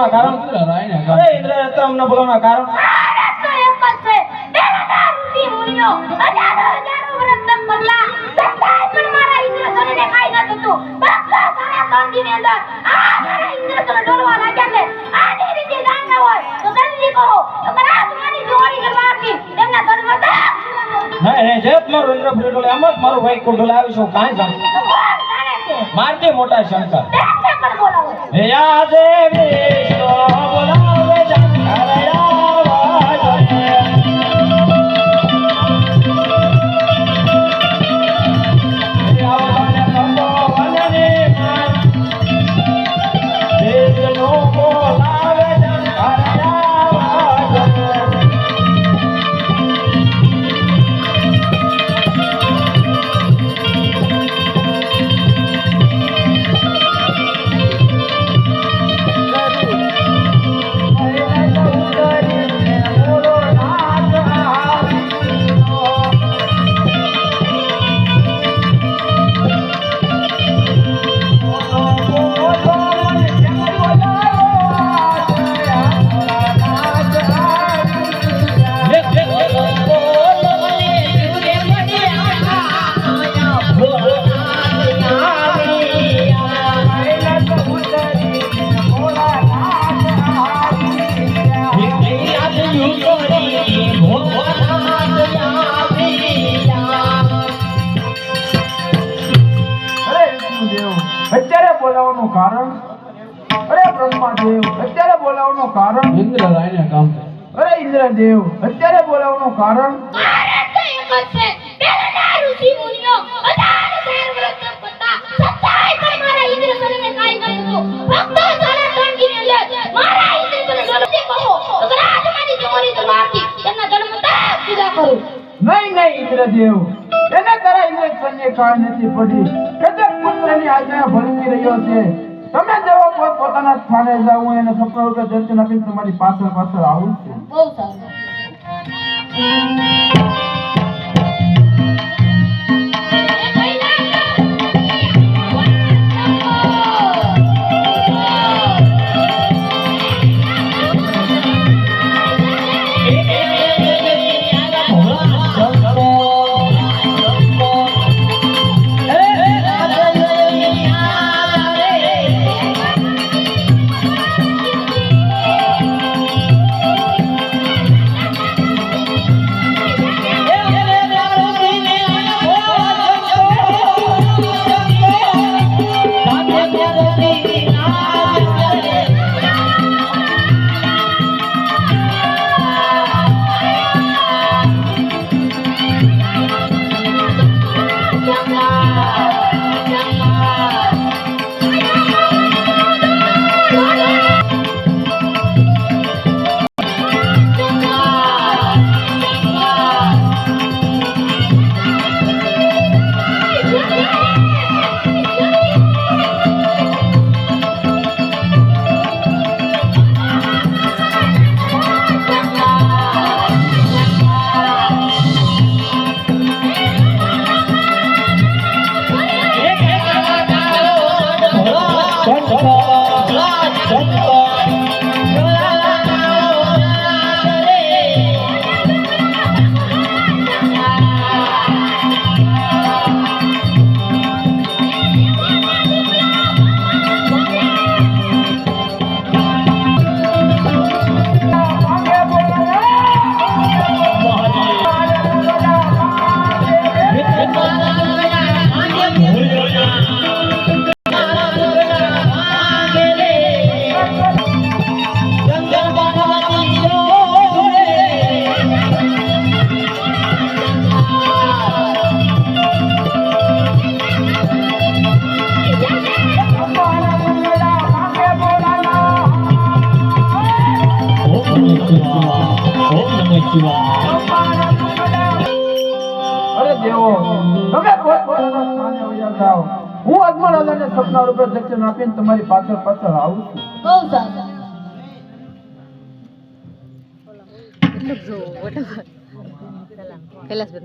બોલાવવાના કારણ અરે ઇન્દ્ર રત્ન અમને બોલાવવાના કારણ? મારા હતી ભાઈ કુંડોલે આવીશું કાંઈ મારતી મોટા શંકર. તેમને પણ કહો અગર આ તમારી ચોરી કરવા હતી. તેમના ધર્મ દાગ પૂજા કરું. નહીં નહીં ઇન્દ્રદેવ. એને તારા ઇન્દ્રજનને કાળ નથી પડી. કદાચ પુત્રની આજ્ઞા ભલકી રહ્યો છે. તમે જેવો કોઈ પોતાના સ્થાને જાવ હું એને સપના રૂપે દર્શન આપીને તમારી પાછળ પાછળ આવું છું. બહુ સારું. અરે દેવો તમે સ્થાને જાઓ. હું અજમલ રાજાને સપના રૂપે દર્શન આપીને તમારી પાછળ પાછળ આવું છું. બહુ સારું. કૈલાસબેન